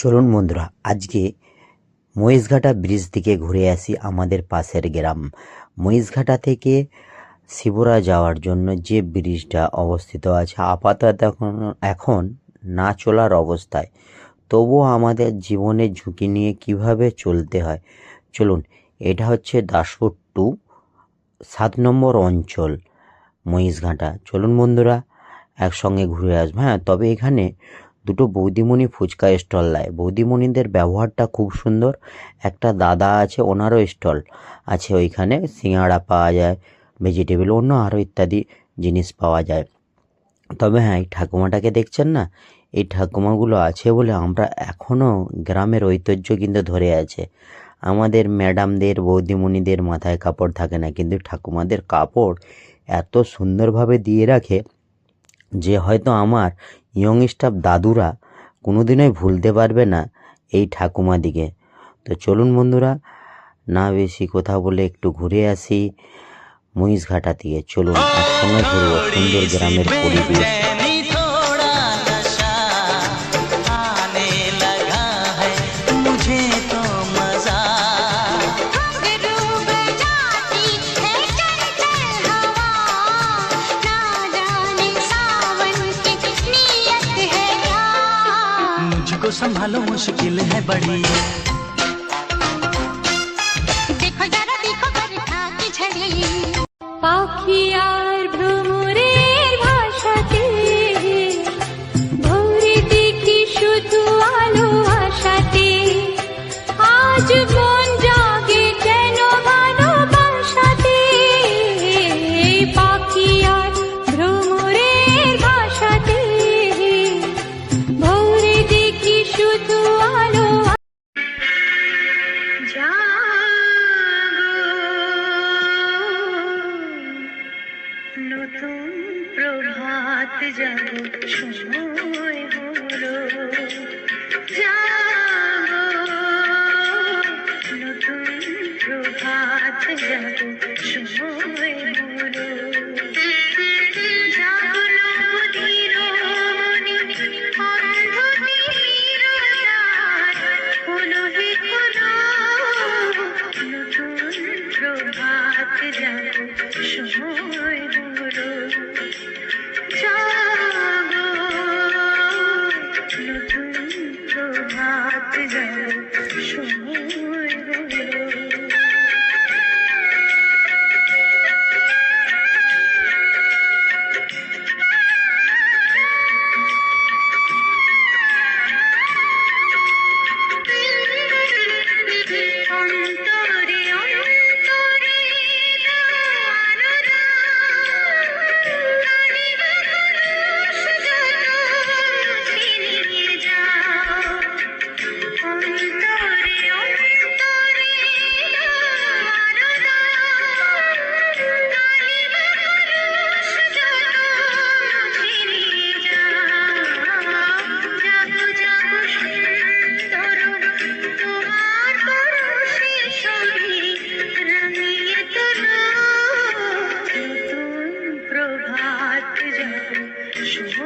চলুন বন্ধুরা, আজকে মহিষঘাটা ব্রিজ থেকে ঘুরে আসি আমাদের পাশের গ্রাম। মহিষঘাটা থেকে শিবরা যাওয়ার জন্য যে ব্রিজটা অবস্থিত আছে, আপাতত এখন এখন না চলার অবস্থায়। তবুও আমাদের জীবনের ঝুঁকি নিয়ে কীভাবে চলতে হয়? চলুন, এটা হচ্ছে দাসপুর টু, সাত নম্বর অঞ্চল মহিষঘাটা। চলুন বন্ধুরা, একসঙ্গে ঘুরে আসব। হ্যাঁ তবে এখানে দুটো বৌদিমণি ফুচকা স্টল দেয় বৌদিমণিদের ব্যবহারটা খুব সুন্দর। একটা দাদা আছে, ওনারও স্টল আছে ওইখানে। সিঙাড়া পাওয়া যায়, ভেজিটেবল, অন্য আরও ইত্যাদি জিনিস পাওয়া যায়। তবে হ্যাঁ এই ঠাকুমাটাকে দেখছেন না? এই ঠাকুমাগুলো আছে বলে আমরা এখনও গ্রামের ঐতিহ্য কিন্তু ধরে আছে। আমাদের ম্যাডামদের, বৌদিমণিদের মাথায় কাপড় থাকে না, কিন্তু ঠাকুমাদের কাপড় এত সুন্দরভাবে দিয়ে রাখে যে হয়তো আমার ইয়ং স্টাফ দাদুরা কোনোদিনই ভুলতে পারবে না এই ঠাকুমাদিকে তো চলুন বন্ধুরা, না বেশি কথা বলে একটু ঘুরে আসি মহিষঘাটা দিয়ে। চলুন, একসঙ্গে ঘুরবো সুন্দর গ্রামের পরিবেশ। संभालो मुश्किल है बड़ी। देखो जरा देखो बरखा প্রভাত জাগো সময় হলো। নতুন প্রভাত জাগো সময় হলো। নতুন প্রভাত জাগো সময় Şimdi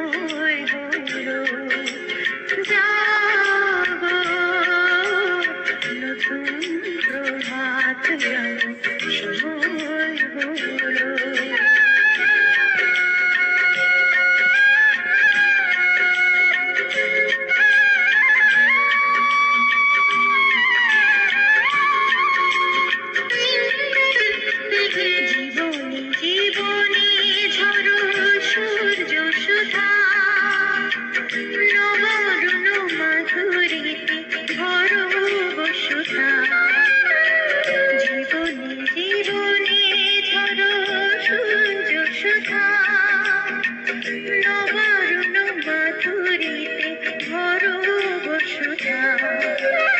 Yeah.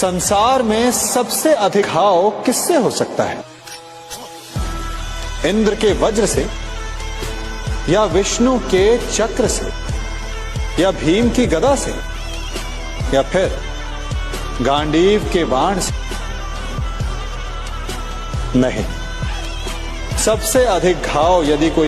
संसार में सबसे अधिक घाव किससे हो सकता है? इंद्र के वज्र से या विष्णु के चक्र से या भीम की गदा से या फिर गांडीव के बाण से? नहीं। सबसे अधिक घाव यदि कोई